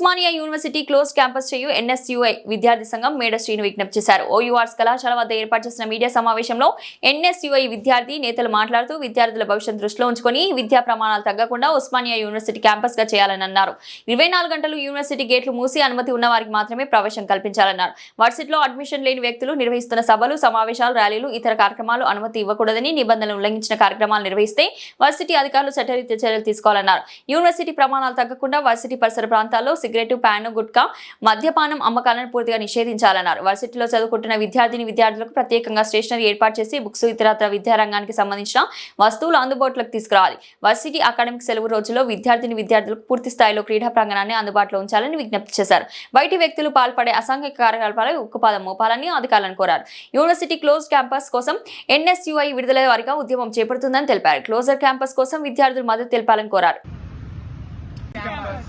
Osmania university close campus చేయు NSUI విద్యార్థి సంఘం మేడ శ్రీను విజ్ఞప్తి చేశారు. ఓయూఆర్స్ కళాశాల వద్ద ఏర్పాటు చేసిన మీడియా సమావేశంలో ఎన్ఎస్యుఐ విద్యార్థి నేతలు మాట్లాడుతూ విద్యార్థుల భవిష్యత్ దృష్టిలో ఉంచుకొని విద్యా ప్రమాణాలు తగ్గకుండా ఉస్మానియా యూనివర్సిటీ క్యాంపస్గా చేయాలని అన్నారు ఇరవై నాలుగు గంటలు యూనివర్సిటీ గేట్లు మూసి అనుమతి ఉన్న వారికి మాత్రమే ప్రవేశం కల్పించాలన్నారు. వర్సిటీలో అడ్మిషన్ లేని వ్యక్తులు నిర్వహిస్తున్న సభలు సమావేశాలు ర్యాలీలు ఇతర కార్యక్రమాలు అనుమతి ఇవ్వకూడదని నిబంధనలు ఉల్లంఘించిన కార్యక్రమాలు నిర్వహిస్తే వర్సిటీ అధికారులు చట్టరీత్యా చర్యలు తీసుకోవాలన్నారు. యూనివర్సిటీ ప్రమాణాలు తగ్గకుండా వర్సిటీ పరిసర ప్రాంతాల్లో సిగరెట్ ప్యాన్ గుట్కా మద్యపానం అమ్మకాలను పూర్తిగా నిషేధించాలన్నారు. వర్సిటీలో చదువుకుంటున్న విద్యార్థిని విద్యార్థులకు ప్రత్యేకంగా స్టేషనరీ ఏర్పాటు చేసి బుక్స్ ఇతరత్ర విద్యారంగానికి సంబంధించిన వస్తువులు అందుబాటులోకి తీసుకురావాలి. వర్సిటీ అకాడమిక్ సెలవు రోజుల్లో విద్యార్థిని విద్యార్థులకు పూర్తి స్థాయిలో క్రీడా ప్రాంగణాన్ని అందుబాటులో ఉంచాలని విజ్ఞప్తి చేశారు. బయటి వ్యక్తులు పాల్పడే అసాంఘిక కార్యకలాపాలకు ఉక్కుపాదం మోపాలని అధికారులను కోరారు. యూనివర్సిటీ క్లోజ్ క్యాంపస్ కోసం ఎన్ఎస్యుఐ విడుదల వారిగా ఉద్యమం చేపడుతుందని తెలిపారు. క్లోజర్ క్యాంపస్ కోసం విద్యార్థులు మద్దతు తెలపాలని కోరారు.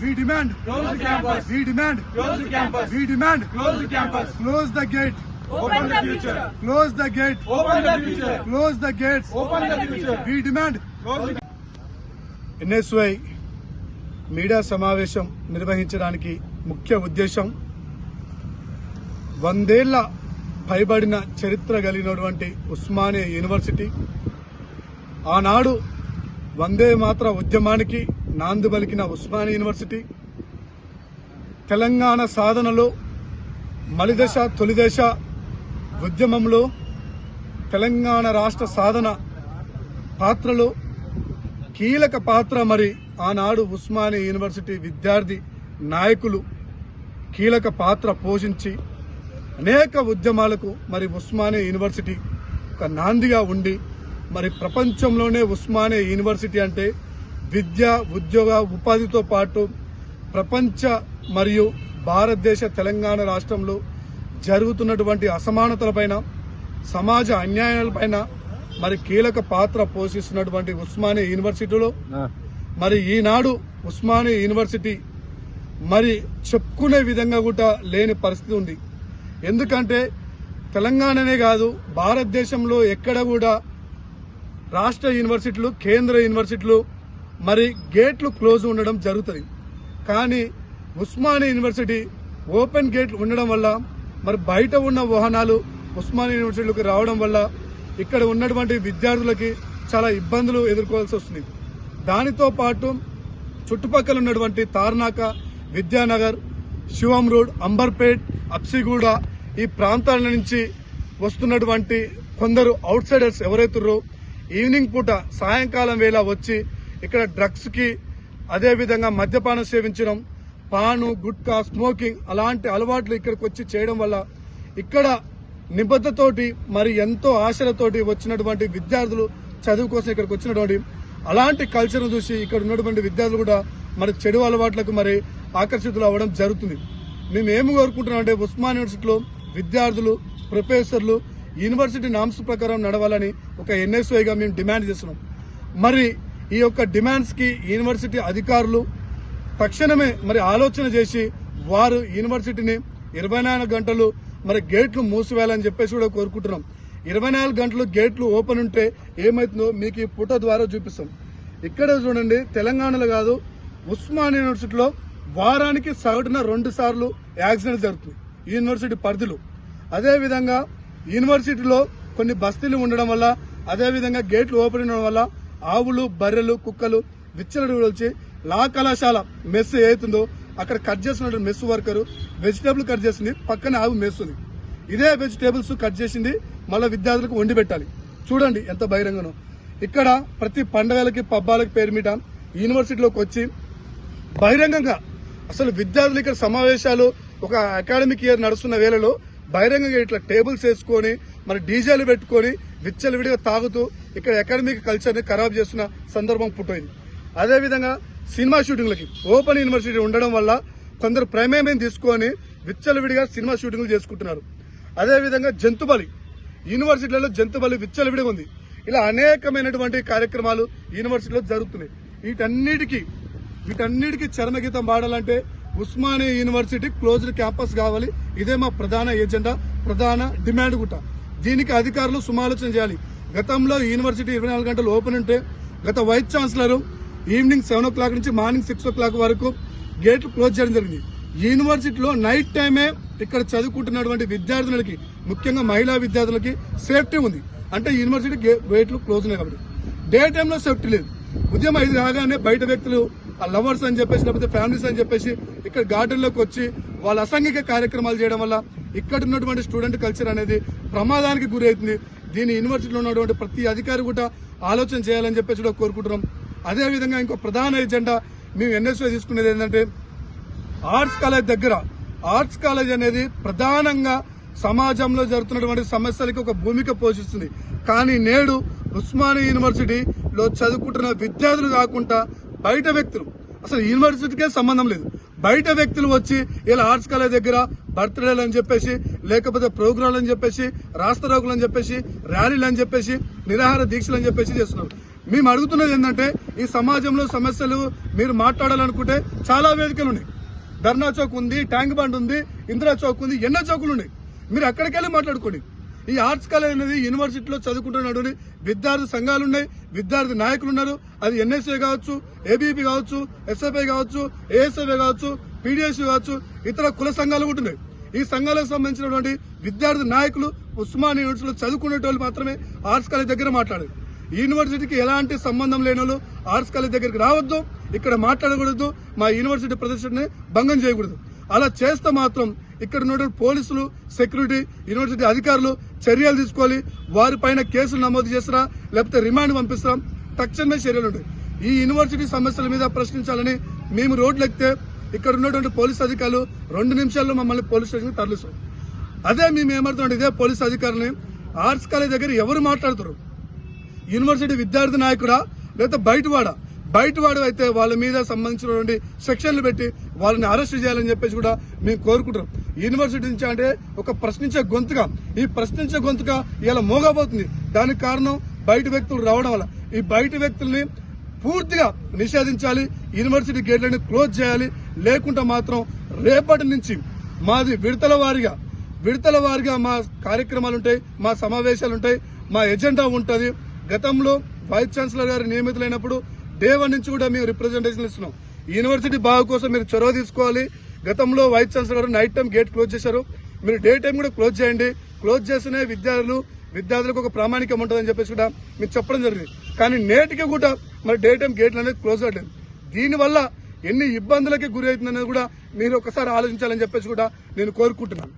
We demand. Close the campus. We demand. Close the campus. We demand. Close the campus. Close the gate. Open the future. Close the gate. Open the future. Close the gates. Open the future. We demand. Close the NSUI media సమావేశం నిర్వహించడానికి ముఖ్య ఉద్దేశం వందేళ్ళ పైబడిన చరిత్ర కలిగినటువంటి Osmania university ఆనాడు వందే మాత్ర ఉద్యమానికి నాంది పలికిన ఉస్మానియా యూనివర్సిటీ తెలంగాణ సాధనలో మలిదశ తొలిదశ ఉద్యమంలో తెలంగాణ రాష్ట్ర సాధన పాత్రలో కీలక పాత్ర మరి ఆనాడు ఉస్మానియా యూనివర్సిటీ విద్యార్థి నాయకులు కీలక పాత్ర పోషించి అనేక ఉద్యమాలకు మరి ఉస్మానియా యూనివర్సిటీ ఒక నాందిగా ఉండి మరి ప్రపంచంలోనే ఉస్మానియా యూనివర్సిటీ అంటే విద్య ఉద్యోగ ఉపాధితో పాటు ప్రపంచ మరియు భారతదేశ తెలంగాణ రాష్ట్రంలో జరుగుతున్నటువంటి అసమానతలపైన సమాజ అన్యాయాలపైన మరి కీలక పాత్ర పోషిస్తున్నటువంటి ఉస్మానియా యూనివర్సిటీలో మరి ఈనాడు ఉస్మానియా యూనివర్సిటీ మరి చెప్పుకునే విధంగా కూడా లేని పరిస్థితి ఉంది. ఎందుకంటే తెలంగాణనే కాదు భారతదేశంలో ఎక్కడ కూడా రాష్ట్ర యూనివర్సిటీలు కేంద్ర యూనివర్సిటీలు మరి గేట్లు క్లోజ్ ఉండడం జరుగుతుంది. కానీ ఉస్మానియా యూనివర్సిటీ ఓపెన్ గేట్లు ఉండడం వల్ల మరి బయట ఉన్న వాహనాలు ఉస్మానియా యూనివర్సిటీలోకి రావడం వల్ల ఇక్కడ ఉన్నటువంటి విద్యార్థులకి చాలా ఇబ్బందులు ఎదుర్కోవాల్సి వస్తుంది. దానితో పాటు చుట్టుపక్కల ఉన్నటువంటి తార్నాక విద్యానగర్ శివం రోడ్ అంబర్పేట్ అప్సిగూడ ఈ ప్రాంతాల నుంచి వస్తున్నటువంటి కొందరు అవుట్ సైడర్స్ ఎవరైతున్నారో ఈవినింగ్ పూట సాయంకాలం వేళ వచ్చి ఇక్కడ డ్రగ్స్కి మద్యపానం సేవించడం పాను గుట్కా స్మోకింగ్ అలాంటి అలవాట్లు ఇక్కడికి వచ్చి చేయడం వల్ల ఇక్కడ నిబద్ధతోటి మరి ఎంతో ఆశలతోటి వచ్చినటువంటి విద్యార్థులు చదువు కోసం ఇక్కడికి వచ్చినటువంటి అలాంటి కల్చర్ చూసి ఇక్కడ ఉన్నటువంటి విద్యార్థులు కూడా మరి చెడు అలవాట్లకు మరి ఆకర్షితులు అవ్వడం జరుగుతుంది. మేము ఏమి కోరుకుంటున్నాం అంటే ఉస్మాన్ యూనివర్సిటీలో విద్యార్థులు ప్రొఫెసర్లు యూనివర్సిటీ నామ్స్ ప్రకారం నడవాలని ఒక ఎన్ఎస్ఐగా మేము డిమాండ్ చేస్తున్నాం. మరి ఈ యొక్క డిమాండ్స్కి యూనివర్సిటీ అధికారులు తక్షణమే మరి ఆలోచన చేసి వారు యూనివర్సిటీని ఇరవై నాలుగు గంటలు మరి గేట్లు మూసివేయాలని చెప్పేసి కూడా కోరుకుంటున్నాం. ఇరవై నాలుగు గంటలు గేట్లు ఓపెన్ ఉంటే ఏమవుతుందో మీకు ఈ ఫోటో ద్వారా చూపిస్తాం. ఇక్కడ చూడండి తెలంగాణలో కాదు ఉస్మాన్ యూనివర్సిటీలో వారానికి సగటున రెండు సార్లు యాక్సిడెంట్ జరుగుతుంది యూనివర్సిటీ పరిధిలో. అదేవిధంగా యూనివర్సిటీలో కొన్ని బస్తీలు ఉండడం వల్ల అదేవిధంగా గేట్లు ఓపెన్ ఉండడం వల్ల ఆవులు బర్రెలు కుక్కలు విచ్చలడు వచ్చి లా కళాశాల మెస్ ఏతుందో అక్కడ కట్ చేస్తున్న మెస్ వర్కర్ వెజిటేబుల్ కట్ చేసింది పక్కన ఆవు మెస్ ఉంది ఇదే వెజిటేబుల్స్ కట్ చేసింది మళ్ళీ విద్యార్థులకు వండి పెట్టాలి. చూడండి ఎంత బహిరంగనో. ఇక్కడ ప్రతి పండగలకి పబ్బాలకి పేరు మీట యూనివర్సిటీలోకి వచ్చి బహిరంగంగా అసలు విద్యార్థులు ఇక్కడ సమావేశాలు ఒక అకాడమిక్ ఇయర్ నడుస్తున్న వేళలో బహిరంగంగా ఇట్లా టేబుల్స్ వేసుకొని మరి డీజేలు పెట్టుకొని విచ్చలవిడిగా తాగుతూ ఇక్కడ అకాడమిక్ కల్చర్ని ఖరాబ్ చేస్తున్న సందర్భం పుట్టింది. అదేవిధంగా సినిమా షూటింగ్లకి ఓపెన్ యూనివర్సిటీ ఉండడం వల్ల కొందరు ప్రేమేమేం తీసుకొని విచ్చలవిడిగా సినిమా షూటింగ్లు చేసుకుంటున్నారు. అదేవిధంగా జంతు బలి యూనివర్సిటీలలో జంతు బలి విచ్చలవిడిగా ఉంది. ఇలా అనేకమైనటువంటి కార్యక్రమాలు యూనివర్సిటీలో జరుగుతున్నాయి. వీటన్నిటికీ వీటన్నిటికీ చరమగీతం పాడాలంటే ఉస్మానియా యూనివర్సిటీ క్లోజ్డ్ క్యాంపస్ కావాలి. ఇదే మా ప్రధాన ఎజెండా ప్రధాన డిమాండ్ కూడా దీనికి అధికారులు సుమాలోచన చేయాలి. గతంలో యూనివర్సిటీ ఇరవై నాలుగు గంటలు ఓపెన్ ఉంటే గత vice chancellor evening seven o'clock నుంచి మార్నింగ్ సిక్స్ ఓ క్లాక్ వరకు గేట్లు క్లోజ్ చేయడం జరిగింది. యూనివర్సిటీలో నైట్ టైమే ఇక్కడ చదువుకుంటున్నటువంటి విద్యార్థులకి ముఖ్యంగా మహిళా విద్యార్థులకి సేఫ్టీ ఉంది. అంటే యూనివర్సిటీ గే- గేట్లు క్లోజ్ ఉన్నాయి కాబట్టి. డే టైంలో సేఫ్టీ లేదు. ఉదయం ఐదు కాగానే బయట వ్యక్తులు లవర్స్ అని చెప్పేసి లేకపోతే ఫ్యామిలీస్ అని చెప్పేసి ఇక్కడ గార్డెన్లోకి వచ్చి వాళ్ళ అసాంఘిక కార్యక్రమాలు చేయడం వల్ల ఇక్కడ ఉన్నటువంటి స్టూడెంట్ కల్చర్ అనేది ప్రమాదానికి గురి అవుతుంది దీని యూనివర్సిటీలో ఉన్నటువంటి ప్రతి అధికారి కూడా ఆలోచన చేయాలని చెప్పేసి కూడా కోరుకుంటున్నాం. అదే విధంగా ఇంకో ప్రధాన ఎజెండా మేము ఎన్ఎస్ఓ తీసుకునేది ఏంటంటే ఆర్ట్స్ కాలేజ్ దగ్గర ఆర్ట్స్ కాలేజ్ అనేది ప్రధానంగా సమాజంలో జరుగుతున్నటువంటి సమస్యలకి ఒక భూమిక పోషిస్తుంది. కానీ నేడు ఉస్మానియా యూనివర్సిటీలో చదువుకుంటున్న విద్యార్థులు కాకుండా బయట వ్యక్తులు అసలు యూనివర్సిటీకే సంబంధం లేదు. బయట వ్యక్తులు వచ్చి ఇలా ఆర్ట్స్ కాలేజ్ దగ్గర బర్త్డేలు అని చెప్పేసి లేకపోతే ప్రోగ్రాంలు అని చెప్పేసి రాస్తారోకులు అని చెప్పేసి ర్యాలీలు అని చెప్పేసి నిరాహార దీక్షలు అని చెప్పేసి చేస్తున్నారు మేము అడుగుతున్నది ఏంటంటే ఈ సమాజంలో సమస్యలు మీరు మాట్లాడాలనుకుంటే చాలా వేదికలు ఉన్నాయి. ధర్నా చౌక్ ఉంది ట్యాంక్ బండ్ ఉంది ఇందిరా చౌక్ ఉంది ఎన్నో చౌకులు ఉన్నాయి. మీరు అక్కడికి వెళ్ళి మాట్లాడుకోండి. ఈ ఆర్ట్స్ కాలేజ్ అనేది యూనివర్సిటీలో చదువుకుంటున్నటువంటి విద్యార్థి సంఘాలు ఉన్నాయి విద్యార్థి నాయకులు ఉన్నారు అది ఎన్ఎస్ఏ కావచ్చు ఏబీపీ కావచ్చు ఎస్ఎఫ్ఐ కావచ్చు ఏఎస్ఎఫ్ఐ కావచ్చు పీడిఎస్సీ కావచ్చు ఇతర కుల సంఘాలు కూడా ఉన్నాయి. ఈ సంఘాలకు సంబంధించినటువంటి విద్యార్థి నాయకులు ఉస్మాన్ యూనివర్సిటీలో చదువుకునేటోళ్ళు మాత్రమే ఆర్ట్స్ కాలేజ్ దగ్గర మాట్లాడారు. యూనివర్సిటీకి ఎలాంటి సంబంధం లేని వాళ్ళు ఆర్ట్స్ కాలేజ్ దగ్గరికి రావద్దు ఇక్కడ మాట్లాడకూడదు మా యూనివర్సిటీ ప్రదర్శనని భంగం చేయకూడదు. అలా చేస్తే మాత్రం ఇక్కడ ఉన్నటువంటి పోలీసులు సెక్యూరిటీ యూనివర్సిటీ అధికారులు చర్యలు తీసుకోవాలి. వారిపైన కేసులు నమోదు చేసినా లేకపోతే రిమాండ్ పంపిస్తారా తక్షణమే చర్యలు ఉంటాయి. ఈ యూనివర్సిటీ సమస్యల మీద ప్రశ్నించాలని మేము రోడ్లు ఎక్కితే ఇక్కడ ఉన్నటువంటి పోలీస్ అధికారులు రెండు నిమిషాల్లో మమ్మల్ని పోలీస్ స్టేషన్కి తరలిస్తాం అదే మేము ఏమడుతుంటే ఇదే పోలీస్ అధికారులని ఆర్ట్స్ కాలేజ్ దగ్గర ఎవరు మాట్లాడుతారు? యూనివర్సిటీ విద్యార్థి నాయకుడా? లేకపోతే బయటవాడా? బయటవాడు అయితే వాళ్ళ మీద సంబంధించినటువంటి సెక్షన్లు పెట్టి వాళ్ళని అరెస్ట్ చేయాలని చెప్పేసి కూడా మేము కోరుకుంటున్నాం. యూనివర్సిటీ నుంచి అంటే ఒక ప్రశ్నించే గొంతుగా ఈ ప్రశ్నించే గొంతుగా ఇలా మోగబోతుంది. దానికి కారణం బయట వ్యక్తులు రావడం వల్ల. ఈ బయట వ్యక్తుల్ని పూర్తిగా నిషేధించాలి యూనివర్సిటీ గేట్లను క్లోజ్ చేయాలి. లేకుంటే మాత్రం రేపటి నుంచి మాది విడతల వారిగా విడతల వారిగా మా కార్యక్రమాలు ఉంటాయి మా సమావేశాలు ఉంటాయి మా ఎజెండా ఉంటుంది. గతంలో వైస్ ఛాన్సలర్ గారు నియమితులైనప్పుడు డే వన్ నుంచి కూడా మేము రిప్రజెంటేషన్ ఇస్తున్నాం. యూనివర్సిటీ బాగు కోసం మీరు చొరవ తీసుకోవాలి. గతంలో వైస్ ఛాన్సలర్ గారు నైట్ టైం గేట్ క్లోజ్ చేశారు. మీరు డే టైం కూడా క్లోజ్ చేయండి. క్లోజ్ చేస్తేనే విద్యార్థులు విద్యార్థులకు ఒక ప్రామాణికం ఉంటుందని చెప్పేసి కూడా మీరు చెప్పడం జరిగింది. కానీ నేటికి కూడా మరి డే టైం గేట్లు అనేది క్లోజ్ అవ్వలేదు దీనివల్ల ఎన్ని ఇబ్బందులకి గురి అవుతుందనేది కూడా మీరు ఒకసారి ఆలోచించాలని చెప్పేసి కూడా నేను కోరుకుంటున్నాను.